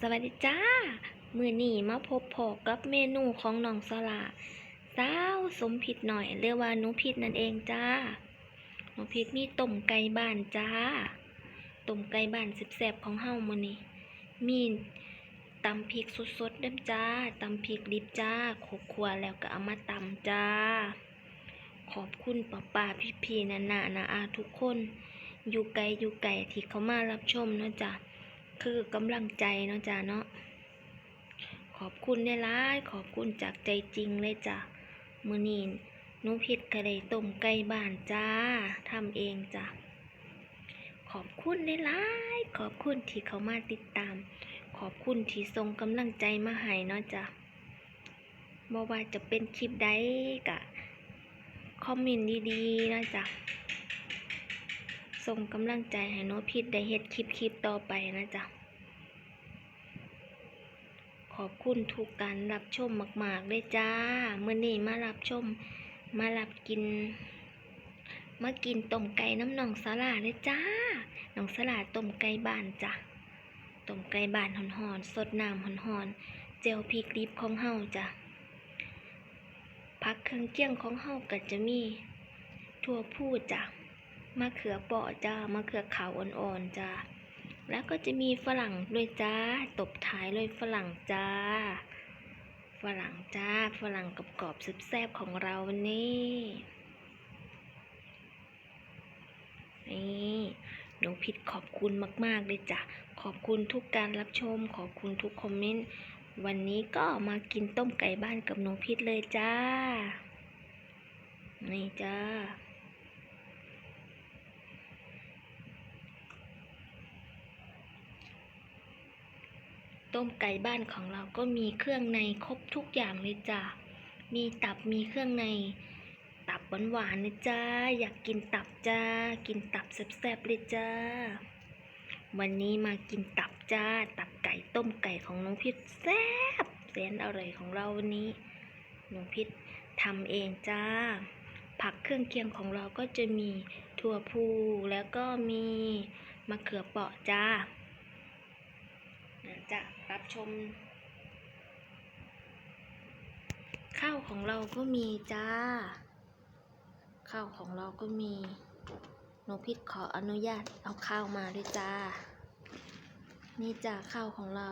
สวัสดีจ้า มือนี่มาพบพอกับเมนูของน้องสลาสาวสมผิดหน่อยเรียกว่าหนูผิดนั่นเองจ้าหนูผิดมีต้มไก่บ้านจ้าต้มไก่บ้านแซ่บๆของเฮามือนี่มีตำพริกสดๆเด้มจ้าตำพริกดิบจ้าขกขัวแล้วก็เอามาตำจ้า ขอบคุณป้าป้าพี่พี่ๆนานานาอาทุกคน อยู่ไกลอยู่ไกลที่เขามารับชมเนาะจ้ะ คือกำลังใจเนาะจ้ะเนาะขอบคุณได้ร้ายขอบคุณจากใจจริงเลยจ้ะมือนีนนูพิดกระไดต้มไก่บ้านจ้าทำเองจ้ะขอบคุณได้ร้ายขอบคุณที่เขามาติดตาม ขอบคุณที่ส่งกำลังใจมาให้เนาะจ้ะบ่ว่าจะเป็นคลิปใดกะคอมเมนต์ดีๆนะจ๊ะ ส่งกำลังใจให้โนพิษได้เฮ็ดคลิปคลิปต่อไปนะจ๊ะ ขอบคุณทุกการรับชมมากๆเลยจ้าเมื่อนี้มารับชม มารับกิน มากินต้มไก่น้ำหนองสลาเลยจ้าหนองสลาต้มไก่บ้านจ้ะต้มไก่บ้านหอนๆสดน้ำหอนๆเจลพริกดิบของเฮาจ้ะผักเครื่องเคียงของเฮาก็จะมีถั่วพูดจ้ะ มะเขือเปราะจ้ามะเขือขาวอ่อนๆจ้าแล้วก็จะมีฝรั่งด้วยจ้า ตบท้ายด้วยฝรั่งจ้า ฝรั่งจ้า ฝรั่งกรอบๆแซ่บๆของเราวันนี้นี่หนูพิดขอบคุณมากๆเลยจ้ะ ขอบคุณทุกการรับชม ขอบคุณทุกคอมเมนต์ วันนี้ก็มากินต้มไก่บ้านกับหนูพิษเลยจ้า นี่จ้า ต้มไก่บ้านของเราก็มีเครื่องในครบทุกอย่างเลยจ้ามีตับมีเครื่องใน ตับหวานๆนะจ้า อยากกินตับจ้า กินตับแซ่บๆเลยจ้า วันนี้มากินตับจ้า ตับไก่ต้มไก่ของน้องพิษแซ่บแสนอร่อยของเราวันนี้ น้องพิษทำเองจ้า ผักเครื่องเคียงของเราก็จะมีถั่วพูแล้วก็มีมะเขือเปราะจ้า จะรับชม ข้าวของเราก็มีจ้า ข้าวของเราก็มีหนูพิษขออนุญาตเอาข้าวมาด้วยจ้า นี่จ้าข้าวของเรา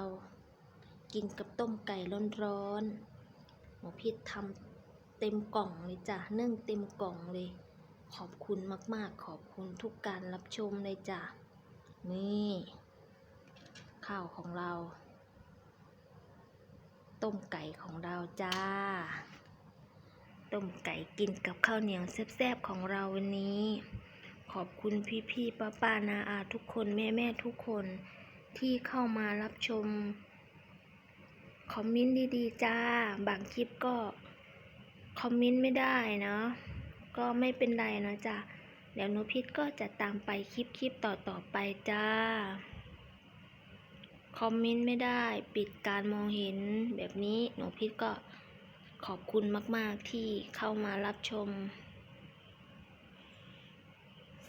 กินกับต้มไก่ร้อนๆหนูพิษทำเต็มกล่องเลยจ้ะนึ่งเต็มกล่องเลย ขอบคุณมากๆ ขอบคุณทุกการรับชมเลยจ้ะนี่ ข้าวของเรา ต้มไก่ของเราจ้า ต้มไก่กินกับข้าวเหนียวแซ่บๆของเราวันนี้ ขอบคุณพี่ๆป้าๆนาอาทุกคนแม่ๆทุกคนที่เข้ามารับชม คอมเมนต์ดีๆ จ้า บางคลิปก็คอมเมนต์ไม่ได้เนาะก็ไม่เป็นไรนะจ้ะเดี๋ยวหนูพิษก็จะตามไปคลิปคลิปต่อต่อๆไปจ้า คอมเมนต์ไม่ได้ ปิดการมองเห็นแบบนี้หนูพิษก็ขอบคุณมาก ๆ ที่เข้ามารับชม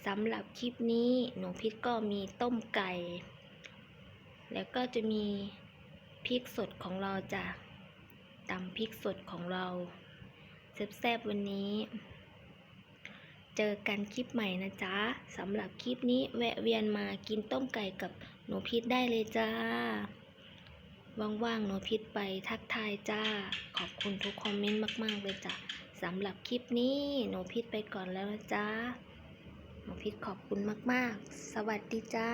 สำหรับคลิปนี้หนูพิษก็มีต้มไก่ แล้วก็จะมีพริกสดของเราจ้ะตำพริกสดของเราแซ่บๆวันนี้ เจอกันคลิปใหม่นะจ๊ะสำหรับคลิปนี้แวะเวียนมากินต้มไก่กับหนูพิษได้เลยจ้า ว่างๆหนูพิษไปทักทายจ้า ขอบคุณทุกคอมเมนต์มาก ๆ เลยจ้ะสำหรับคลิปนี้หนูพิษไปก่อนแล้วนะจ้าหนูพิษขอบคุณมาก ๆ สวัสดีจ้า